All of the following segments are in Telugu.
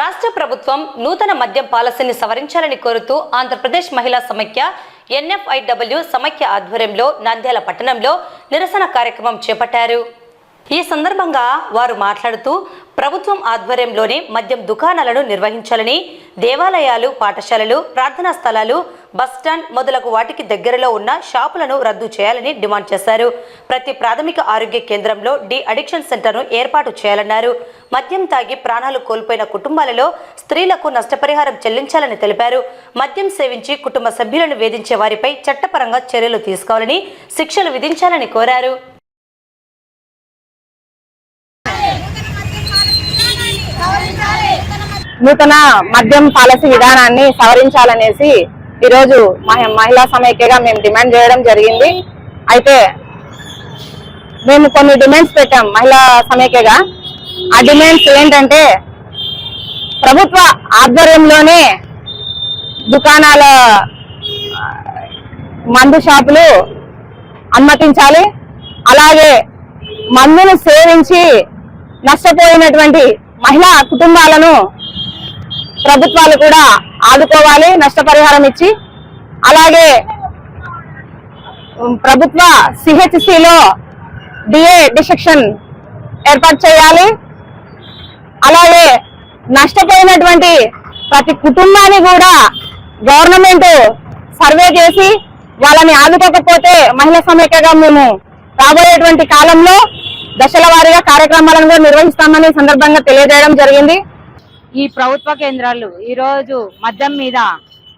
రాష్ట్ర ప్రభుత్వం నూతన మద్యం పాలసీని సవరించాలని కోరుతూ ఆంధ్రప్రదేశ్ మహిళా సమైక్య ఎన్ఎఫ్ఐడబ్ల్యూ సమైక్య ఆధ్వర్యంలో నంద్యాల పట్టణంలో నిరసన కార్యక్రమం చేపట్టారు. ఈ సందర్భంగా వారు మాట్లాడుతూ ప్రభుత్వం ఆధ్వర్యంలోనే మద్యం దుకాణాలను నిర్వహించాలని దేవాలయాలు పాఠశాలలు ప్రార్థనా స్థలాలు బస్టాండ్ మొదలగు వాటికి దగ్గరలో ఉన్న షాపులను రద్దు చేయాలని డిమాండ్ చేశారు. ప్రతి ప్రాథమిక ఆరోగ్య కేంద్రంలో డి అడిక్షన్ సెంటర్ను ఏర్పాటు చేయాలన్నారు. మద్యం తాగి ప్రాణాలు కోల్పోయిన కుటుంబాలలో స్త్రీలకు నష్టపరిహారం చెల్లించాలని తెలిపారు. మద్యం సేవించి కుటుంబ సభ్యులను వేధించే వారిపై చట్టపరంగా చర్యలు తీసుకోవాలని శిక్షలు విధించాలని కోరారు. నూతన మద్యం పాలసీ విధానాన్ని సవరించాలనేసి ఈరోజు మహి- మహిళా సమైక్యగా మేము డిమాండ్ చేయడం జరిగింది. అయితే మేము కొన్ని డిమాండ్స్ పెట్టాం మహిళా సమైక్యగా. ఆ డిమాండ్స్ ఏంటంటే ప్రభుత్వ ఆధ్వర్యంలోనే దుకాణాల మందు షాపులు అనుమతించాలి అలాగే మందును సేవించి నష్టపోయినటువంటి మహిళా కుటుంబాలను ప్రభుత్వాలు కూడా ఆదుకోవాలి నష్టపరిహారం ఇచ్చి. అలాగే ప్రభుత్వ సిహెచ్సిలో డిఏ డిసెక్షన్ ఏర్పాటు చేయాలి. అలాగే నష్టపోయినటువంటి ప్రతి కుటుంబాన్ని కూడా గవర్నమెంట్ సర్వే చేసి వాళ్ళని ఆదుకోకపోతే మహిళా సమైక్యగా మేము రాబోయేటువంటి కాలంలో దశల వారీగా కార్యక్రమాలను కూడా నిర్వహిస్తామని సందర్భంగా తెలియజేయడం జరిగింది. ఈ ప్రభుత్వ కేంద్రాలు ఈ రోజు మద్యం మీద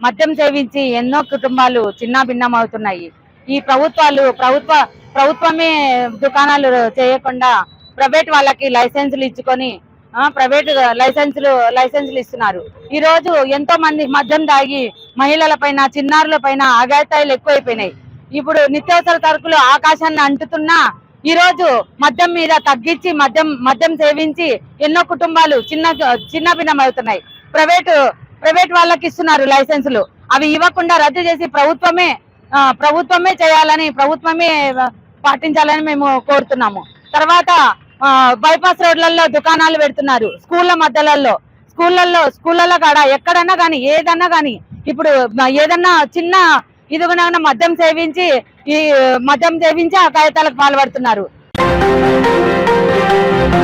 మద్యం సేవించి ఎన్నో కుటుంబాలు చిన్న భిన్నం అవుతున్నాయి ఈ ప్రభుత్వాలు ప్రభుత్వ ప్రభుత్వమే దుకాణాలు చేయకుండా ప్రైవేట్ వాళ్ళకి లైసెన్సులు ఇచ్చుకొని ప్రైవేట్ లైసెన్సులు లైసెన్సులు ఇస్తున్నారు. ఈ రోజు ఎంతో మంది మద్యం తాగి మహిళల పైన చిన్నారుల పైన అఘాయితాలు ఎక్కువైపోయినాయి. ఇప్పుడు నిత్యావసర సరుకులు ఆకాశాన్ని అంటుతున్నా ఈరోజు మద్యం మీద తగ్గించి మద్యం మద్యం సేవించి ఎన్నో కుటుంబాలు చిన్న చిన్నభిన్నమవుతున్నాయి ప్రైవేటు అవుతున్నాయి ప్రైవేట్ ప్రైవేట్ వాళ్ళకి ఇస్తున్నారు లైసెన్సులు. అవి ఇవ్వకుండా రద్దు చేసి ప్రభుత్వమే ప్రభుత్వమే చేయాలని ప్రభుత్వమే పాటించాలని మేము కోరుతున్నాము. తర్వాత బైపాస్ రోడ్లలో దుకాణాలు పెడుతున్నారు స్కూళ్ళ మధ్యలలో స్కూళ్ళల్లో స్కూళ్ళలో కాడ ఎక్కడన్నా కానీ ఏదన్నా కానీ ఇప్పుడు ఏదన్నా చిన్న ఇదిగునా మద్యం సేవించి ఈ మద్యం సేవించి ఆ కాగితాలకు పాల్పడుతున్నారు.